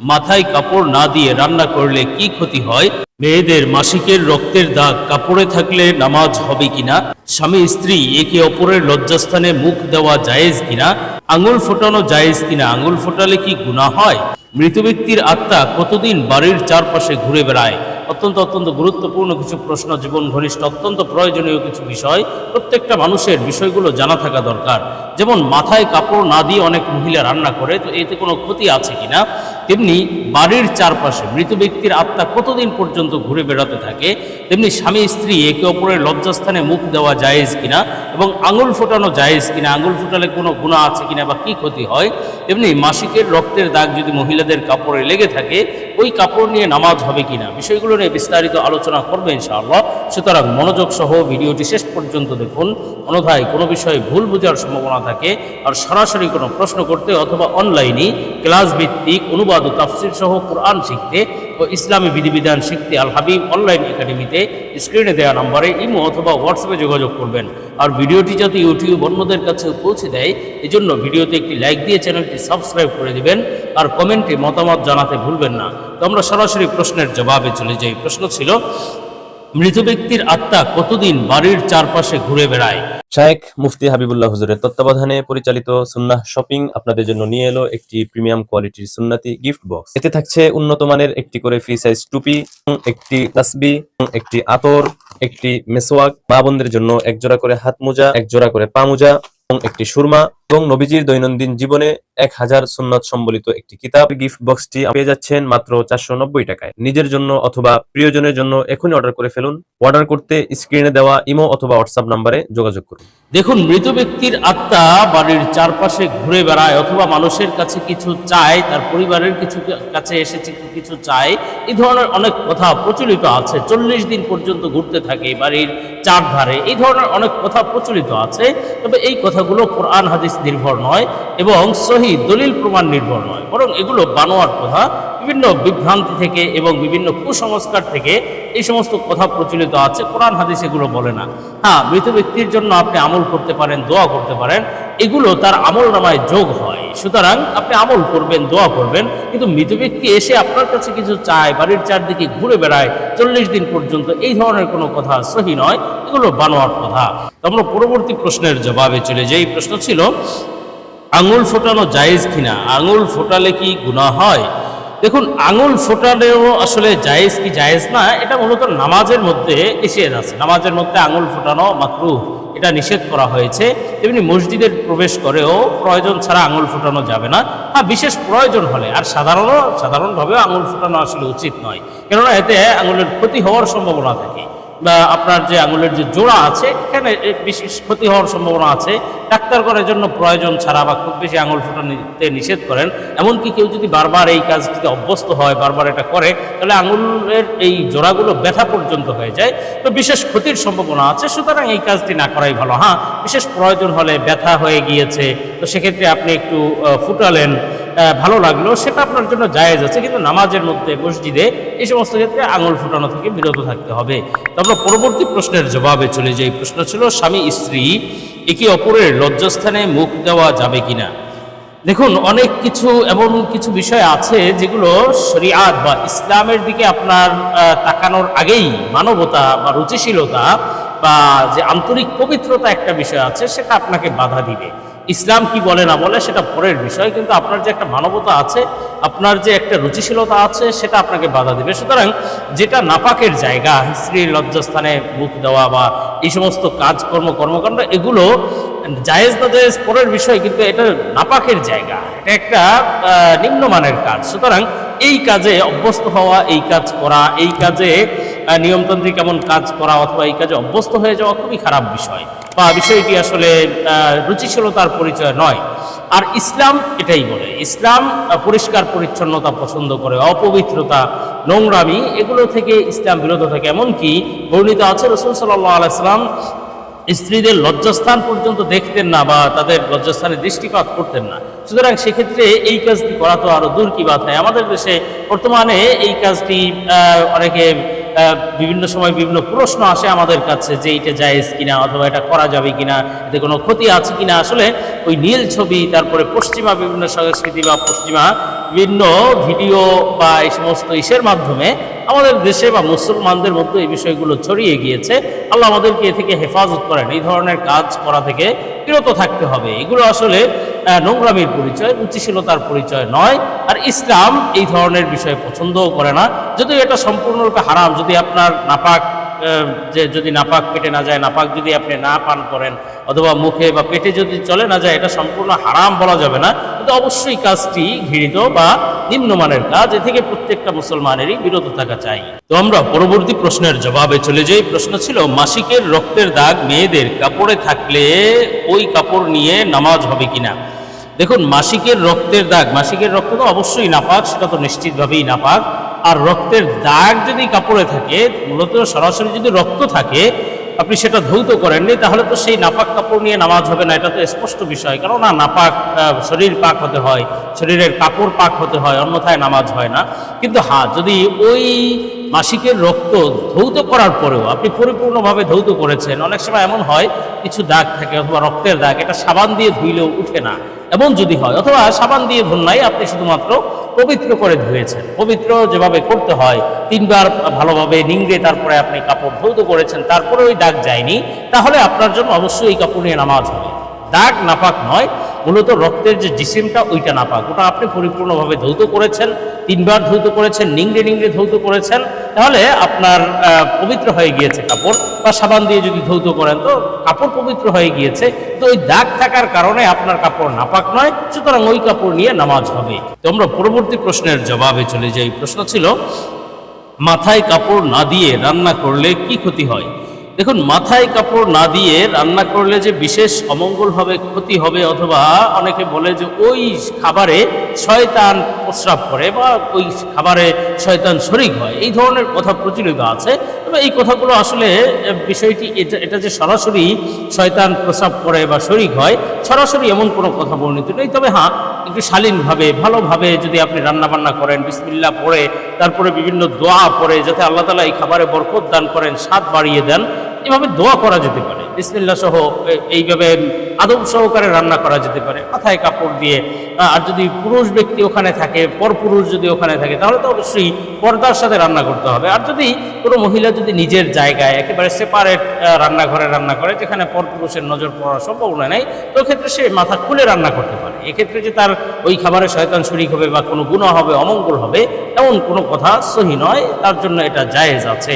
মাথায় কাপড় না দিয়ে রান্না করলে কি ক্ষতি হয়? মেয়েদের মাসিকের রক্তের দাগ কাপড়ে থাকলে নামাজ হবে কিনা? স্বামী স্ত্রী একে অপরের লজ্জাস্থানে মুখ দেওয়া জায়েজ কিনা? আঙুল ফোটানো জায়েজ কিনা? আঙুল ফোটালে কি গুনাহ হয়? মৃত ব্যক্তির আত্মা কতদিন বাড়ির চারপাশে ঘুরে বেড়ায়? অত্যন্ত অত্যন্ত গুরুত্বপূর্ণ কিছু প্রশ্ন, জীবন ঘনিষ্ঠ, অত্যন্ত প্রয়োজনীয় কিছু বিষয়। প্রত্যেকটা মানুষের বিষয়গুলো জানা থাকা দরকার। যেমন, মাথায় কাপড় না দিয়ে অনেক মহিলা রান্না করে, তো এতে কোনো ক্ষতি আছে কিনা? তেমনি বাড়ির চারপাশে মৃত ব্যক্তির আত্মা কতদিন পর্যন্ত ঘুরে বেড়াতে থাকে, তেমনি স্বামী, স্ত্রী একে অপরের লজ্জাস্থানে মুখ দেওয়া জায়েজ কিনা এবং আঙুল ফোটানো জায়েজ কিনা, আঙুল ফোটালে কোনো গুণা আছে কিনা বা কি ক্ষতি হয়, তেমনি মাসিকের রক্তের দাগ যদি মহিলাদের কাপড়ে লেগে থাকে, ওই কাপড় নিয়ে নামাজ হবে কিনা, বিষয়গুলো নিয়ে বিস্তারিত আলোচনা করবে ইনশাআল্লাহ। সুতরাং মনোযোগ সহ ভিডিওটি শেষ পর্যন্ত দেখুন। অনধায় কোনো বিষয়ে ভুল বোঝার সম্ভাবনা থাকে, আর সরাসরি কোনো প্রশ্ন করতে অথবা অনলাইনে ক্লাস ভিত্তিক অনুবাদ ও তাফসির সহ কোরআন শিখতে ও ইসলামী বিধিবিধান শিখতে আল হাবিব অনলাইন একাডেমিতে স্ক্রিনে দেওয়া নম্বরে ইমো অথবা হোয়াটসঅ্যাপে যোগাযোগ করবেন। আর ভিডিওটি যাতে ইউটিউব অন্যদের কাছে পৌঁছে দেয়, এজন্য ভিডিওতে একটি লাইক দিয়ে চ্যানেলটি সাবস্ক্রাইব করে দিবেন, আর কমেন্টে মতামত জানাতে ভুলবেন না। তো আমরা সরাসরি প্রশ্নের জবাবে চলে যাই। প্রশ্ন ছিল মৃত ব্যক্তির আত্মা কতদিন বাড়ির চারপাশে ঘুরে বেড়ায়? শায়েখ মুফতি হাবিবুল্লাহ হুজুরের তত্ত্বাবধানে পরিচালিত সুন্নাহ শপিং আপনাদের জন্য নিয়ে এলো একটি প্রিমিয়াম কোয়ালিটির সুন্নাতি গিফট বক্স। এতে থাকছে উন্নত মানের একটি করে ফ্রি সাইজ টুপি, একটি তাসবি, একটি আতর, একটি মেসোয়াক মা বোনদের জন্য এক জোড়া করে হাত মোজা এক জোড়া করে পা মোজা এবং একটি সুরমা এবং নবীজির দৈনন্দিন জীবনে এক হাজার সুন্নত সম্বলিত একটি কিতাব গিফট বক্সটি পেয়ে যাচ্ছেন মাত্র চারশো নব্বই টাকায়। নিজের জন্য অথবা প্রিয়জনের জন্য এখনই অর্ডার করে ফেলুন। অর্ডার করতে স্ক্রিনে দেওয়া ইমো অথবা হোয়াটসঅ্যাপ নাম্বারে যোগাযোগ করুন। দেখুন, মৃত ব্যক্তির আত্মা বাড়ির চারপাশে ঘুরে বেড়ায়, অথবা মানুষের কাছে কিছু চায়, তার পরিবারের কিছু কাছে এসেছে, কিছু চায়, এই ধরনের অনেক কথা প্রচলিত আছে। চল্লিশ দিন পর্যন্ত ঘুরতে থাকে বাড়ির চার ধারে এই ধরনের অনেক কথা প্রচলিত আছে। তবে এই কথাগুলো কোরআন, হাদিস নির্ভর নয় এবং সহি দলিল প্রমাণ নির্ভর নয়। বরং এগুলো বানোয়ার কথা বিভিন্ন বিভ্রান্তি থেকে এবং বিভিন্ন কুসংস্কার থেকে এই সমস্ত কথা প্রচলিত আছে। কোরআন হাদিস এগুলো বলে না। হ্যাঁ মৃত ব্যক্তির জন্য আপনি আমল করতে পারেন, দোয়া করতে পারেন। এগুলো তার আমল নামায় যোগ হয়। সুতরাং আপনি আমল করবেন, দোয়া করবেন, কিন্তু মৃত ব্যক্তি এসে আপনার কাছে কিছু চায়, বাড়ির চারদিকে ঘুরে বেড়ায়, চল্লিশ দিন পর্যন্ত এই ধরনের কোনো কথা সহি নয়। এগুলো বানোয়ার কথা। আমরা পরবর্তী প্রশ্নের জবাবে চলে যাই। প্রশ্ন ছিল, আঙুল ফোটানো জায়েজ কিনা? আঙুল ফোটালে কি গুনাহ হয়? দেখুন, আঙুল ফোটানো আসলে জায়েজ কি জায়েজ না, এটা মূলত নামাজের মধ্যে এসে আছে। নামাজের মধ্যে আঙুল ফোটানো মাকরু এটা নিষেধ করা হয়েছে। তেমনি মসজিদের প্রবেশ করেও প্রয়োজন ছাড়া আঙুল ফোটানো যাবে না। হ্যাঁ বিশেষ প্রয়োজন হলে, আর সাধারণ সাধারণভাবে আঙুল ফোটানো আসলে উচিত নয়। কেননা এতে আঙুলের ক্ষতি হওয়ার সম্ভাবনা থাকে। আপনার যে আঙুলের যে জোড়া আছে, এখানে বিশেষ ক্ষতি হওয়ার সম্ভাবনা আছে। ডাক্তার করার জন্য প্রয়োজন ছাড়া বা খুব বেশি আঙুল ফুটানোতে নিষেধ করেন। এমনকি কেউ যদি বারবার এই কাজটিতে অভ্যস্ত হয়, বারবার এটা করে, তাহলে আঙুলের এই জোড়াগুলো ব্যথা পর্যন্ত হয়ে যায়। তো বিশেষ ক্ষতির সম্ভাবনা আছে, সুতরাং এই কাজটি না করাই ভালো। হ্যাঁ বিশেষ প্রয়োজন হলে ব্যথা হয়ে গিয়েছে। তো সেক্ষেত্রে আপনি একটু ফুটালেন। ভালো লাগল, সেটা আপনার জন্য জায়েজ আছে, কিন্তু নামাজের মধ্যে, মসজিদে এই সমস্ত ক্ষেত্রে আঙুল ফুটানো থেকে বিরত থাকতে হবে। তো আমরা পরবর্তী প্রশ্নের জবাবে চলে যাই। প্রশ্ন ছিল, স্বামী, স্ত্রী একে অপরের লজ্জাস্থানে মুখ দেওয়া যাবে কিনা? দেখুন, অনেক কিছু, এমন কিছু বিষয় আছে যেগুলো শরিয়াত বা ইসলামের দিকে আপনার তাকানোর আগেই মানবতা বা রুচিশীলতা বা যে আন্তরিক পবিত্রতা একটা বিষয় আছে, সেটা আপনাকে বাধা দিবে। ইসলাম কি বলে না বলে সেটা পরের বিষয়, কিন্তু আপনার যে একটা মানবতা আছে, আপনার যে একটা রুচিশীলতা আছে, সেটা আপনাকে বাধা দেবে। সুতরাং যেটা নাপাকের জায়গা, স্ত্রীর লজ্জাস্থানে মুখ দেওয়া বা এই সমস্ত কাজকর্ম, কর্মকাণ্ড, এগুলো জায়েজ না জায়েজ পরের বিষয়, কিন্তু এটা নাপাকের জায়গা। এটা একটা নিম্নমানের কাজ। সুতরাং এই কাজে অভ্যস্ত হওয়া, এই কাজ করা, এই কাজে নিয়মতান্ত্রিক এমন কাজ করা অথবা এই কাজে অভ্যস্ত হয়ে যাওয়া খুবই খারাপ বিষয়। বা বিষয়টি আসলে রুচিশীলতার পরিচয় নয়। আর ইসলাম এটাই বলে। ইসলাম পরিষ্কার পরিচ্ছন্নতা পছন্দ করে, অপবিত্রতা, নোংরামি, এগুলো থেকে ইসলাম বিরত থাকে। এমনকি বর্ণিত আছে, রসুল সাল্লাহ আলাইসাল্লাম স্ত্রীদের লজ্জাস্থান পর্যন্ত দেখতেন না বা তাদের লজ্জাস্থানে দৃষ্টিপাত করতেন না। সুতরাং সেক্ষেত্রে এই কাজটি করা তো আরও দূর কি বাত হয় আমাদের দেশে বর্তমানে এই কাজটি অনেকে বিভিন্ন সময় বিভিন্ন প্রশ্ন আসে আমাদের কাছে যে এটা জায়েজ কিনা অথবা এটা করা যাবে কিনা, এতে কোনো ক্ষতি আছে কিনা। আসলে ওই নীল ছবি, তারপরে পশ্চিমা বিভিন্ন সংস্কৃতি বা পশ্চিমা বিভিন্ন ভিডিও বা এই সমস্ত ইসের মাধ্যমে আমাদের দেশে বা মুসলমানদের মধ্যে এই বিষয়গুলো ছড়িয়ে গিয়েছে। আল্লাহ আমাদেরকে এ থেকে হেফাজত করেন। এই ধরনের কাজ করা থেকে বিরত থাকতে হবে। এগুলো আসলে নোংরামির পরিচয় রুচিশীলতার পরিচয় নয়। আর ইসলাম এই ধরনের বিষয়ে পছন্দও করে না। যদিও এটা সম্পূর্ণরূপে হারাম, যদি আপনার নাপাক যে যদি নাপাক পেটে না যায়, নাপাক যদি আপনি না পান করেন অথবা মুখে বা পেটে যদি চলে না যায়, এটা সম্পূর্ণ হারাম বলা যাবে না। কিন্তু অবশ্যই কাজটি ঘৃণিত বা নিম্নমানের কাজ, এ থেকে প্রত্যেকটা মুসলমানেরই বিরত থাকা চাই। তো আমরা পরবর্তী প্রশ্নের জবাবে চলে যাই। প্রশ্ন ছিল, মাসিকের রক্তের দাগ মেয়েদের কাপড়ে থাকলে ওই কাপড় নিয়ে নামাজ হবে কিনা? দেখুন, মাসিকের রক্তের দাগ, মাসিকের রক্ত তো অবশ্যই নাপাক, সেটা তো নিশ্চিতভাবেই নাপাক। আর রক্তের দাগ যদি কাপড়ে থাকে, মূলত সরাসরি যদি রক্ত থাকে আপনি সেটা ধৌত করেননি, তাহলে তো সেই নাপাক কাপড় নিয়ে নামাজ হবে না, এটা তো স্পষ্ট বিষয়। কেননা নাপাক শরীর পাক হতে হয়, শরীরের কাপড় পাক হতে হয়, অন্যথায় নামাজ হয় না। কিন্তু হ্যাঁ যদি ওই মাসিকের রক্ত ধৌত করার পরেও আপনি পরিপূর্ণভাবে ধৌত করেছেন, অনেক সময় এমন হয়, কিছু দাগ থাকে অথবা রক্তের দাগ, এটা সাবান দিয়ে ধুইলেও উঠে না। এমন যদি হয়, অথবা সাবান দিয়ে ধুন নাই, আপনি শুধুমাত্র পবিত্র করে ধুয়েছেন। পবিত্র যেভাবে করতে হয়, তিনবার ভালোভাবে নিংড়ে তারপরে আপনি কাপড় ধৌত করেছেন, তারপরে ওই দাগ যায়নি, তাহলে আপনার জন্য অবশ্যই এই কাপড় নিয়ে নামাজ হবে। দাগ নাপাক নয়, মূলত রক্তের যে জিসিমটা ওইটা নাপাক। ওটা আপনি পরিপূর্ণভাবে ধৌত করেছেন, তিনবার ধৌত করেছেন, নিংড়ে নিংড়ে ধৌত করেছেন, তাহলে আপনার পবিত্র হয়ে গিয়েছে কাপড়। বা সাবান দিয়ে যদি ধৌত করেন, তো কাপড় পবিত্র হয়ে গিয়েছে। তো ওই দাগ থাকার কারণে আপনার কাপড় নাপাক নয়, সুতরাং ওই কাপড় নিয়ে নামাজ হবে। তো আমরা পরবর্তী প্রশ্নের জবাবে চলে যাই। প্রশ্ন ছিল, মাথায় কাপড় না দিয়ে রান্না করলে কি ক্ষতি হয়? দেখুন, মাথায় কাপড় না দিয়ে রান্না করলে যে বিশেষ অমঙ্গল হবে, ক্ষতি হবে, অথবা অনেকে বলে যে ওই খাবারে শয়তান প্রস্রাব করে বা ওই খাবারে শয়তান শরিক হয়, এই ধরনের কথা প্রচলিত আছে। এই কথাগুলো আসলে বিষয়টি এটা এটা যে সরাসরি শয়তান প্রস্রাব করে বা শরিক হয়, সরাসরি এমন কোনো কথা বর্ণিত নেই। তবে হ্যাঁ একটু শালীনভাবে, ভালোভাবে যদি আপনি রান্নাবান্না করেন বিসমিল্লা পরে তারপরে বিভিন্ন দোয়া পড়ে, যাতে আল্লাহ তালা এই খাবারে বরকত দান করেন, স্বাদ বাড়িয়ে দেন এভাবে দোয়া করা যেতে পারে। বিসমিল্লা সহ এইভাবে আদব সহকারে রান্না করা যেতে পারে। মাথায় কাপড় দিয়ে আর যদি পুরুষ ব্যক্তি ওখানে থাকে, পরপুরুষ যদি ওখানে থাকে, তাহলে তো অবশ্যই পর্দার সাথে রান্না করতে হবে। আর যদি কোনো মহিলা যদি নিজের জায়গায় একেবারে সেপারেট রান্নাঘরে রান্না করে, যেখানে পরপুরুষের নজর পড়ার সম্ভাবনা নেই, তো ক্ষেত্রে সে মাথা খুলে রান্না করতে পারে। এক্ষেত্রে যে তার ওই খাবারে শয়তান শরিক হবে বা কোনো গুণা হবে, অমঙ্গল হবে, এমন কোনো কথা সহি নয়। তার জন্য এটা জায়েজ আছে।